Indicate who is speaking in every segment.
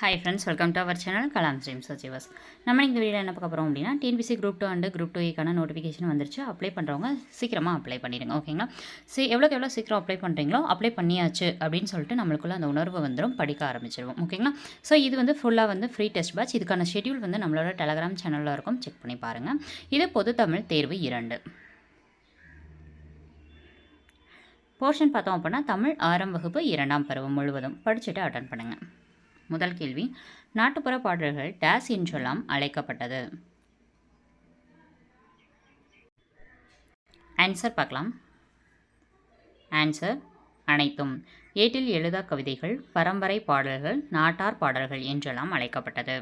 Speaker 1: Hi friends welcome to our channel Kalam ஸ்ரீம் சச்சிவாஸ் நம்ம இந்த வீடியோவில் என்ன பார்க்க போகிறோம் அப்படின்னா TNPSC group two and group டூக்கான notification வந்துருச்சு. அப்ளை பண்ணுறவங்க சீக்கிரமாக அப்ளை பண்ணிடுங்க ஓகேங்களா சி எவ்வளோக்கு எவ்வளோ சீக்கிரம் அப்ளை பண்ணுறீங்களோ அப்ளை பண்ணியாச்சு அப்படின்னு சொல்லிட்டு நம்மளுக்குள்ள அந்த உணர்வு வந்துடும் படிக்க ஆரம்பிச்சிருவோம் ஓகேங்களா ஸோ இது வந்து ஃபுல்லாக வந்து ஃப்ரீ டெஸ்ட் பேட்ச் இதுக்கான ஷெட்யூல் வந்து நம்மளோட டெலகிராம் சேனலில் இருக்கும். செக் பண்ணி பாருங்கள் இது பொது தமிழ் தேர்வு இரண்டு. போர்ஷன் பார்த்தோம் அப்படின்னா தமிழ் ஆறாம் வகுப்பு இரண்டாம் பருவம் முழுவதும். படிச்சுட்டு அட்டன் பண்ணுங்கள் முதல் கேள்வி. நாட்டுப்புற பாடல்கள் டேஸ் என்றெல்லாம் அழைக்கப்பட்டது. ஆன்சர் பார்க்கலாம். ஆன்சர் அனைத்தும். ஏட்டில் எழுதா கவிதைகள் பரம்பரை பாடல்கள் நாட்டார் பாடல்கள் என்றெல்லாம் அழைக்கப்பட்டது.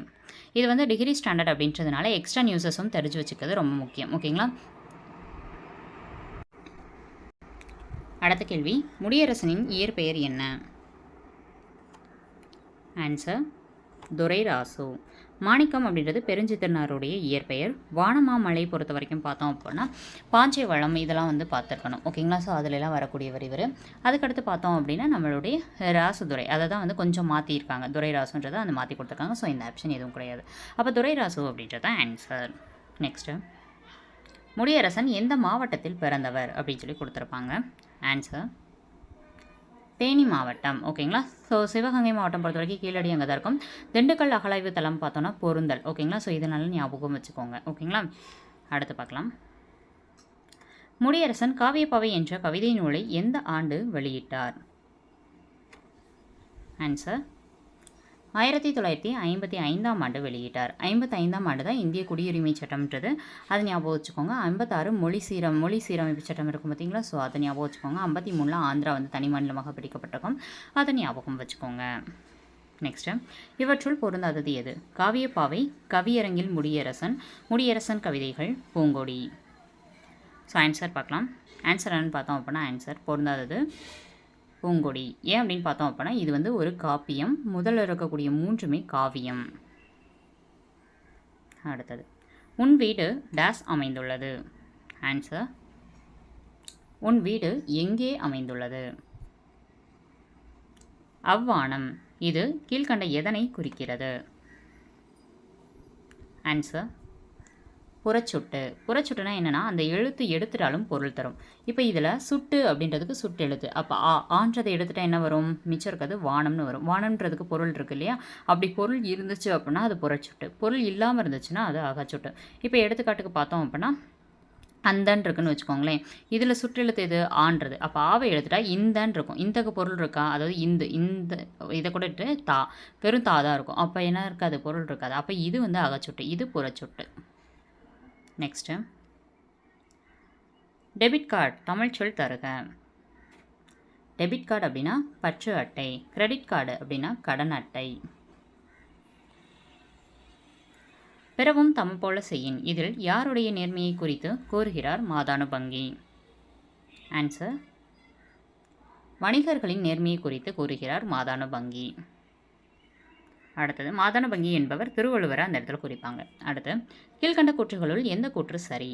Speaker 1: இது வந்து டிகிரி ஸ்டாண்டர்ட் அப்படின்றதுனால எக்ஸ்ட்ரா நியூஸஸும் தெரிஞ்சு வச்சுக்கிறது ரொம்ப முக்கியம். ஓகேங்களா? அடுத்த கேள்வி. முடியரசனின் இயற்பெயர் என்ன? ஆன்சர் துரைராசு. மாணிக்கம் அப்படின்றது பெருஞ்சித்திரனாருடைய இயற்பெயர். வானமாமலை பொறுத்த வரைக்கும் பார்த்தோம் அப்படின்னா பாஞ்சை வளம் இதெல்லாம் வந்து பார்த்துருக்கணும். ஓகேங்களா? ஸோ அதிலெல்லாம் வரக்கூடியவர் இவர். அதுக்கடுத்து பார்த்தோம் அப்படின்னா நம்மளுடைய ராசுதுரை. அதை தான் வந்து கொஞ்சம் மாற்றிருக்காங்க துரைராசுன்றதை அந்த மாற்றி கொடுத்துருக்காங்க. ஸோ இந்த ஆப்ஷன் எதுவும் கிடையாது. அப்போ துரைராசு அப்படின்றது தான் ஆன்சர் நெக்ஸ்ட்டு முடியரசன் எந்த மாவட்டத்தில் பிறந்தவர்? அப்படின்னு சொல்லி கொடுத்துருப்பாங்க. ஆன்சர் தேனி மாவட்டம் ஓகேங்களா? ஸோ சிவகங்கை மாவட்டம் பொறுத்த வரைக்கும் கீழடி அங்கே தான் இருக்கும். திண்டுக்கல் அகலாய்வு தளம் பார்த்தோன்னா பொருந்தல் ஓகேங்களா? ஸோ இதனால ஞாபகம் வச்சுக்கோங்க ஓகேங்களா? அடுத்து பார்க்கலாம். முடியரசன் காவியப்பாவை என்ற கவிதை நூலை எந்த ஆண்டு வெளியிட்டார்? ஆன்சர் ஆயிரத்தி தொள்ளாயிரத்தி ஐம்பத்தி ஐந்தாம் ஆண்டு வெளியிட்டார். ஐம்பத்தி ஐந்தாம் ஆண்டு தான் இந்திய குடியுரிமை சட்டம்ன்றது. அதை ஞாபகம் வச்சுக்கோங்க ஐம்பத்தாறு மொழி சீரம் மொழி சீரமைப்பு சட்டம் இருக்கும் பார்த்தீங்களா? ஸோ அதை ஞாபகம் வச்சுக்கோங்க. ஐம்பத்தி மூணில் ஆந்திரா வந்து தனி மாநிலமாக பிடிக்கப்பட்டிருக்கும் அதை ஞாபகம் வச்சுக்கோங்க. நெக்ஸ்ட்டு இவற்றுள் பொருந்தாதது எது? காவியப்பாவை கவியரங்கில் முடியரசன் முடியரசன் கவிதைகள் பூங்கொடி. ஸோ ஆன்சர் பார்க்கலாம். ஆன்சர் என்னன்னு பார்த்தோம் அப்படின்னா ஆன்சர் பொருந்தாதது பூங்கொடி. ஏன் அப்படின்னு பார்த்தோம் அப்படின்னா இது வந்து ஒரு காப்பியம். முதல்ல இருக்கக்கூடிய மூன்றுமே காவியம். அடுத்தது. உன் வீடு டேஸ் அமைந்துள்ளது. ஆன்சர் உன் வீடு எங்கே அமைந்துள்ளது? அவ்வானம். இது கீழ்கண்ட எதனை குறிக்கிறது? ஆன்சர் புறச்சுட்டு புறச்சுட்டுனா என்னென்னா அந்த எழுத்து எடுத்துட்டாலும் பொருள் தரும். இப்போ இதில் சுட்டு அப்படின்றதுக்கு சுட்டு எழுத்து. அப்போ ஆ ஆன்றதை எடுத்துட்டால் என்ன வரும்? மிச்சம் இருக்கிறது வானம்னு வரும். வானம்ன்றதுக்கு பொருள் இருக்கு இல்லையா? அப்படி பொருள் இருந்துச்சு அப்படின்னா அது புறச்சுட்டு. பொருள் இல்லாமல் இருந்துச்சுன்னா அது அகச்சுட்டு. இப்போ எடுத்துக்காட்டுக்கு பார்த்தோம் அப்படின்னா அந்தன் இருக்குன்னு வச்சுக்கோங்களேன். இதில் சுற்றெழுத்து எது? ஆன்றது. அப்போ ஆவை எழுத்துட்டா இந்தன் இருக்கும். இந்தக்கு பொருள் இருக்கா? அதாவது இந்த இந்த இதை கூட தா. வெறும் தா தான் இருக்கும். அப்போ என்ன இருக்காது? பொருள் இருக்காது. அப்போ இது வந்து அகச்சுட்டு. இது புறச்சுட்டு. நெக்ஸ்ட்டு டெபிட் கார்டு தமிழ் சொல் தருக. டெபிட் கார்டு அப்படின்னா பற்று அட்டை கிரெடிட் கார்டு அப்படின்னா கடன் அட்டை. பிறவும் தம் போல செய்யின். இதில் யாருடைய நேர்மையை குறித்து கூறுகிறார் மாதானுபங்கி ஆன்சர் வணிகர்களின் நேர்மையை குறித்து கூறுகிறார் மாதானுபங்கி அடுத்தது மாதானபங்கி என்பவர் திருவள்ளுவரை அந்த இடத்துல குறிப்பாங்க. அடுத்து கீழ்கண்ட கூற்றுகளுள் எந்த கூற்று சரி?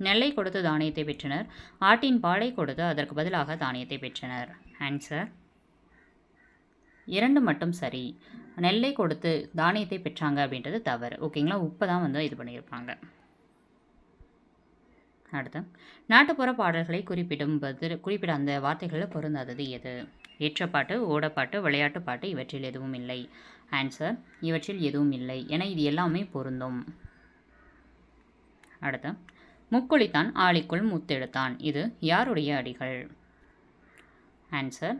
Speaker 1: நெல்லை கொடுத்து தானியத்தை பெற்றனர் ஆட்டின் பாலை கொடுத்து அதற்கு பதிலாக தானியத்தை பெற்றனர். ஆன்சர் இரண்டு மட்டும் சரி. நெல்லை கொடுத்து தானியத்தை பெற்றாங்க அப்படின்றது தவறு. ஓகேங்களா உப்பை தான் வந்து இது பண்ணியிருப்பாங்க. அடுத்து நாட்டுப்புற பாடல்களை குறிப்பிடும் பதில் குறிப்பிட அந்த வார்த்தைகளில் பொருந்தாதது எது? ஏற்றப்பாட்டு ஓடப்பாட்டு விளையாட்டு பாட்டு இவற்றில் எதுவும் இல்லை. ஆன்சர் இவற்றில் எதுவும் இல்லை என இது எல்லாமே பொருந்தும். அடுத்து முக்குளித்தான் ஆளிக்குள் முத்தெடுத்தான் இது யாருடைய அடிகள்? ஆன்சர்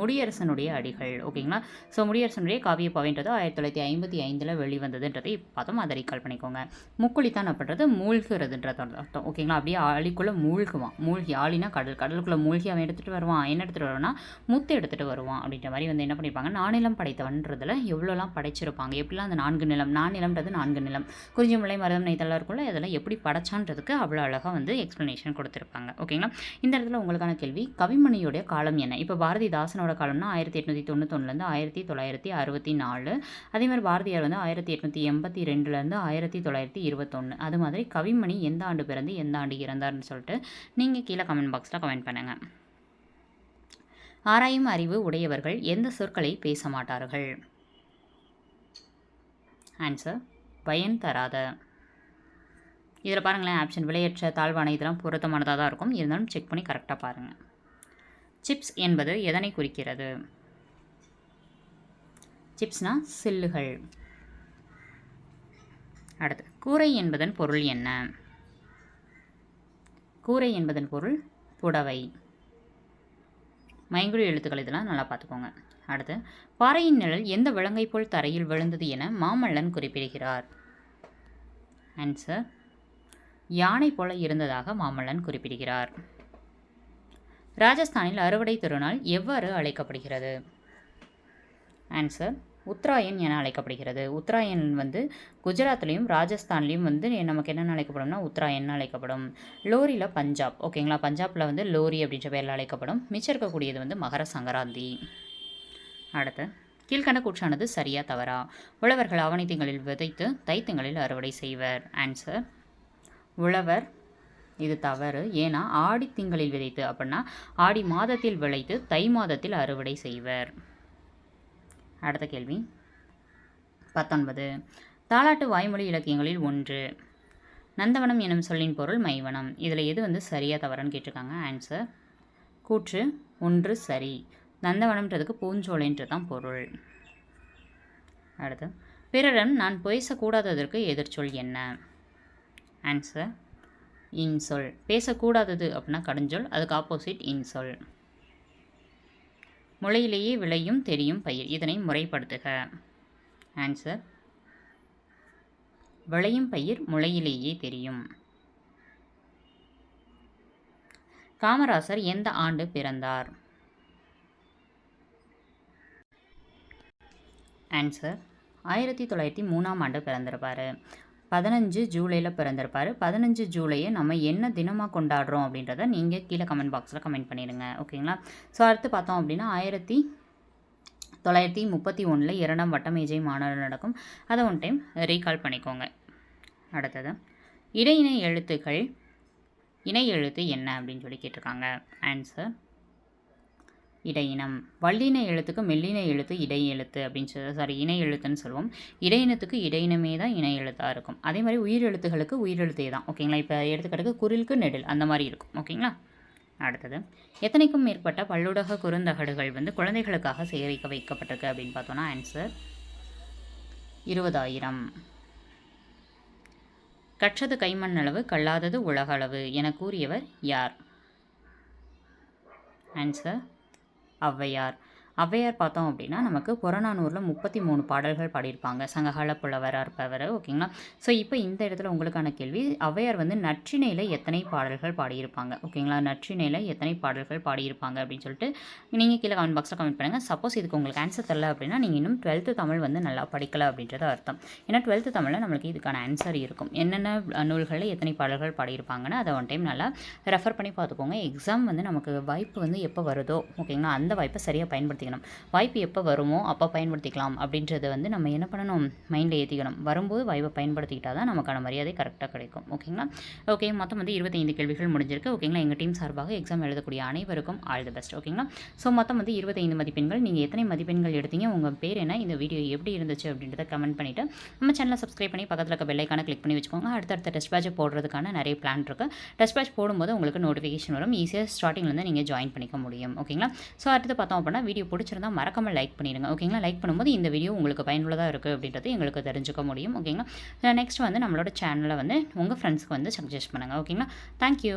Speaker 1: முடியரசனுடைய அடிகள் ஓகேங்களா ஸோ முடியரசனுடைய காவியப்பாவைன்றது ஆயிரத்தி தொள்ளாயிரத்தி ஐம்பத்தி ஐந்தில் வெளிவந்ததுன்றதை. பார்த்தோம் அதை ரீகால் பண்ணிக்கோங்க. முக்குளித்தான் அப்படின்றது மூழ்கிறதுன்றது அர்த்தம் ஓகேங்களா அப்படியே ஆளிக்குள்ளே மூழ்குவான். மூழ்கி ஆளினா கடல் கடலுக்குள்ளே மூழ்கி அவன் எடுத்துகிட்டு வருவான். என்ன எடுத்துகிட்டு வருவான்னா முத்து எடுத்துகிட்டு வருவான் அப்படின்ற மாதிரி வந்து என்ன பண்ணியிருப்பாங்க நானிலம் படைத்தவன்றதில் எவ்வளோலாம் படைச்சிருப்பாங்க? எப்படிலாம் அந்த நான்கு நிலம் நானிலம்ன்றது நான்கு நிலம் குறிஞ்சிமலை மருதம் நெய்தெல்லாம் இருக்கும்ல அதெல்லாம் எப்படி படைச்சான்றதுக்கு அவ்வளோ அழகாக வந்து எக்ஸ்ப்ளனேஷன் கொடுத்துருப்பாங்க ஓகேங்களா இந்த இடத்துல உங்களுக்கான கேள்வி கவிமணியோடைய காலம் என்ன? இப்போ பாரதிதாசன் அரசனோட காலம்னா ஆயிரத்தி எட்நூற்றி தொண்ணூத்தொன்னுலேருந்து ஆயிரத்தி தொள்ளாயிரத்தி அறுபத்தி நாலு அதே மாதிரி பாரதியார் வந்து ஆயிரத்தி எட்நூற்றி எண்பத்தி ரெண்டுலேருந்து ஆயிரத்தி தொள்ளாயிரத்தி இருபத்தொன்று அது மாதிரி கவிமணி எந்த ஆண்டு பிறந்து எந்த ஆண்டு இறந்தார்னு சொல்லிட்டு நீங்கள் கீழே கமெண்ட் பாக்ஸில் கமெண்ட் பண்ணுங்கள் ஆராயும் அறிவு உடையவர்கள் எந்த சொற்களை பேச மாட்டார்கள்? ஆன்சர் பயன் தராத. இதில் பாருங்களேன் ஆப்ஷன் விலையற்ற தாழ்வான இதெல்லாம் பொருத்தமானதாக தான் இருக்கும். இருந்தாலும் செக் பண்ணி கரெக்டாக பாருங்கள் சிப்ஸ் என்பது எதனை குறிக்கிறது? சிப்ஸ்னா சில்லுகள். அடுத்து கூரை என்பதன் பொருள் என்ன? கூரை என்பதன் பொருள் புடவை. மயங்குழி எழுத்துக்கள் இதெல்லாம் நல்லா பார்த்துக்கோங்க. அடுத்து பாறையின் நிழல் எந்த விலங்கை போல் தரையில் விழுந்தது என மாமல்லன் குறிப்பிடுகிறார். ஆன்சர் யானை போல இருந்ததாக மாமல்லன் குறிப்பிடுகிறார். ராஜஸ்தானில் அறுவடை திருநாள் எவ்வாறு அழைக்கப்படுகிறது? ஆன்சர் உத்தராயன் என அழைக்கப்படுகிறது. உத்தராயன் வந்து குஜராத்லேயும் ராஜஸ்தான்லேயும் வந்து நமக்கு என்னென்ன அழைக்கப்படும்னா உத்தராயன் அழைக்கப்படும். லோரியில் பஞ்சாப். ஓகேங்களா பஞ்சாபில் வந்து லோரி அப்படின்ற பேரில் அழைக்கப்படும். மிச்சம் இருக்கக்கூடியது வந்து மகர சங்கராந்தி. அடுத்து. கீழ்கண்ட கூற்றானது சரியா தவறா? உழவர்கள் ஆவணி திங்களில் விதைத்து தைத்திங்களில் அறுவடை செய்வர். ஆன்சர் உழவர் இது தவறு. ஏன்னா ஆடி திங்களில் விதைத்து அப்படின்னா ஆடி மாதத்தில் விளைத்து தை மாதத்தில் அறுவடை செய்வர். அடுத்த கேள்வி. பத்தொன்பது. தாலாட்டு வாய்மொழி இலக்கியங்களில் ஒன்று. நந்தவனம் எனும் சொல்லின் பொருள் மைவனம். இதில் எது வந்து சரியாக தவறுன்னு கேட்டிருக்காங்க? ஆன்சர் கூற்று ஒன்று சரி. நந்தவனம்ன்றதுக்கு பூஞ்சோலைன்றது தான் பொருள். அடுத்து. பிறரிடம் நான் பேசக்கூடாததற்கு எதிர்ச்சொல் என்ன? ஆன்சர் இன்சொல். பேசக்கூடாதது அப்படின்னா கடுஞ்சொல் அதுக்கு ஆப்போசிட் இன்சொல். முளையிலேயே விளையும் தெரியும் பயிர். இதனை முறைப்படுத்துக. ஆன்சர் விளையும் பயிர் முளையிலேயே தெரியும். காமராசர் எந்த ஆண்டு பிறந்தார்? ஆன்சர் ஆயிரத்தி தொள்ளாயிரத்தி மூணாம் ஆண்டு பிறந்திருப்பார். பதினஞ்சு ஜூலையில் பிறந்திருப்பார். பதினஞ்சு ஜூலையை நம்ம என்ன தினமாக கொண்டாடுறோம் அப்படின்றத நீங்கள் கீழே கமெண்ட் பாக்ஸில் கமெண்ட் பண்ணிடுங்க. ஓகேங்களா? ஸோ அடுத்து பார்த்தோம் அப்படின்னா ஆயிரத்தி தொள்ளாயிரத்தி முப்பத்தி ஒன்றில் இரண்டாம் வட்டமேஜை மாநாடு நடக்கும். அதை ஒன் டைம் ரீகால் பண்ணிக்கோங்க. அடுத்தது இடையினை எழுத்துக்கள் இணை எழுத்து என்ன அப்படின்னு சொல்லி கேட்டிருக்காங்க. ஆன்சர் இடையினம். வல்லின எழுத்துக்கு மெல்லின எழுத்து இடை எழுத்து அப்படின்னு சொல்லி சாரி இணை எழுத்துன்னு சொல்லுவோம். இடையினத்துக்கு இடையினமே தான் இணை எழுத்தாக இருக்கும். அதே மாதிரி உயிர் எழுத்துகளுக்கு உயிரெழுத்தே தான். ஓகேங்களா? இப்போ எடுத்துக்காட்டுக்கு குரிலுக்கு நெடில் அந்த மாதிரி இருக்கும். ஓகேங்களா? அடுத்தது எத்தனைக்கும் மேற்பட்ட பல்லுடக குறுந்தகடுகள் வந்து குழந்தைகளுக்காக சேகரிக்க வைக்கப்பட்டிருக்கு அப்படின்னு பார்த்தோன்னா ஆன்சர் இருபதாயிரம். கற்றது கைமண் அளவு கல்லாதது உலக அளவு என கூறியவர் யார்? ஆன்சர் ஔவையார். ஔவையார் பார்த்தோம் அப்படின்னா நமக்கு புறநானூரில் முப்பத்தி மூணு பாடல்கள் பாடியிருப்பாங்க. சங்ககால புலவராக இருப்பவர் ஓகேங்களா ஸோ இப்போ இந்த இடத்துல உங்களுக்கான கேள்வி ஔவையார் வந்து நற்றிணையில் எத்தனை பாடல்கள் பாடியிருப்பாங்க? ஓகேங்களா நற்றிணையில் எத்தனை பாடல்கள் பாடியிருப்பாங்க அப்படின்னு சொல்லிட்டு நீங்கள் கீழே கமெண்ட் பாக்ஸில் கமெண்ட் பண்ணுங்கள் சப்போஸ் இதுக்கு உங்களுக்கு ஆன்சர் தரல அப்படின்னா நீங்கள் இன்னும் டுவெல்த்து தமிழ் வந்து நல்லா படிக்கலை அப்படின்றது அர்த்தம். ஏன்னா டுவெல்த்து தமிழில் நம்மளுக்கு இதுக்கான ஆன்சர் இருக்கும். என்னென்ன நூல்களில் எத்தனை பாடல்கள் பாடியிருப்பாங்கன்னு அதை ஒன் டைம் நல்லா ரெஃபர் பண்ணி பார்த்துக்கோங்க. எக்ஸாம் வந்து நமக்கு வாய்ப்பு வந்து எப்போ வருதோ ஓகேங்களா அந்த வாய்ப்பை சரியாக பயன்படுத்தி பயன்படுத்திக்கணும். வாய்ப்பு எப்போ வருமோ அப்போ பயன்படுத்திக்கலாம். அப்படின்றத வந்து நம்ம என்ன பண்ணணும்? மைண்டில் ஏற்றிக்கணும் வரும்போது வாய்ப்பை பயன்படுத்திக்கிட்டால் தான் நமக்கான மரியாதை கரெக்டாக கிடைக்கும். ஓகேங்களா? ஓகே மொத்தம் வந்து இருபத்தைந்து கேள்விகள் முடிஞ்சிருக்கு. ஓகேங்களா? எங்கள் டீம் சார்பாக எக்ஸாம் எழுதக்கூடிய அனைவருக்கும் ஆல் தி பெஸ்ட் ஓகேங்களா? ஸோ மொத்தம் வந்து இருபத்தைந்து மதிப்பெண்கள். நீங்கள் எத்தனை மதிப்பெண்கள் எடுத்தீங்க? உங்கள் பேர் என்ன? இந்த வீடியோ எப்படி இருந்துச்சு? அப்படின்றத கமெண்ட் பண்ணிவிட்டு நம்ம சேனலை சப்ஸ்கிரைப் பண்ணி பக்கத்தில் இருக்க பெல்லைக்கான கிளிக் பண்ணி வச்சுக்கோங்க. அடுத்தடுத்த டெஸ்ட் பேட்ச் போடுறதுக்கான நிறைய பிளான் இருக்குது டெஸ்ட் பேட்ச் போடும்போது உங்களுக்கு நோட்டிஃபிகேஷன் வரும். ஈஸியாக ஸ்டார்டிங்லேருந்து நீங்கள் ஜாயின் பண்ணிக்க முடியும். ஓகேங்களா? ஸோ அடுத்து பார்த்தோம் அப்படின்னா வீடியோ பிடிச்சிருந்தா மறக்காமல் லைக் பண்ணிடுங்க. ஓகேங்களா லைக் பண்ணும்போது இந்த வீடியோ உங்களுக்கு பயனுள்ளதாக இருக்குது அப்படின்றது எங்களுக்கு தெரிஞ்சுக்க முடியும். ஓகேங்களா நெக்ஸ்ட் வந்து நம்மளோட சேனலை வந்து உங்கள் ஃப்ரெண்ட்ஸ்க்கு வந்து சஜஸ்ட் பண்ணுங்கள் ஓகேங்களா தேங்க்யூ